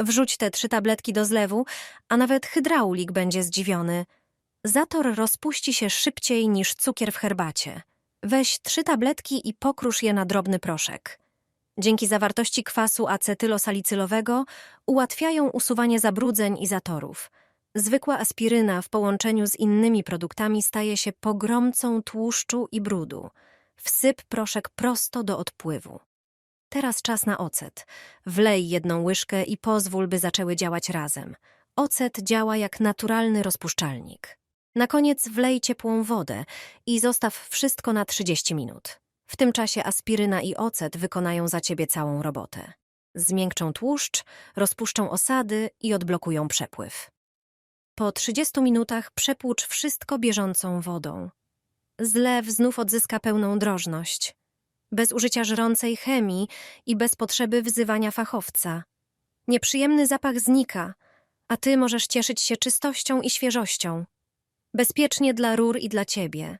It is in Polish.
Wrzuć te trzy tabletki do zlewu, a nawet hydraulik będzie zdziwiony. Zator rozpuści się szybciej niż cukier w herbacie. Weź trzy tabletki i pokrusz je na drobny proszek. Dzięki zawartości kwasu acetylosalicylowego ułatwiają usuwanie zabrudzeń i zatorów. Zwykła aspiryna w połączeniu z innymi produktami staje się pogromcą tłuszczu i brudu. Wsyp proszek prosto do odpływu. Teraz czas na ocet. Wlej jedną łyżkę i pozwól, by zaczęły działać razem. Ocet działa jak naturalny rozpuszczalnik. Na koniec wlej ciepłą wodę i zostaw wszystko na 30 minut. W tym czasie aspiryna i ocet wykonają za ciebie całą robotę. Zmiękczą tłuszcz, rozpuszczą osady i odblokują przepływ. Po 30 minutach przepłucz wszystko bieżącą wodą. Zlew znów odzyska pełną drożność. Bez użycia żrącej chemii i bez potrzeby wzywania fachowca. Nieprzyjemny zapach znika, a ty możesz cieszyć się czystością i świeżością. Bezpiecznie dla rur i dla ciebie.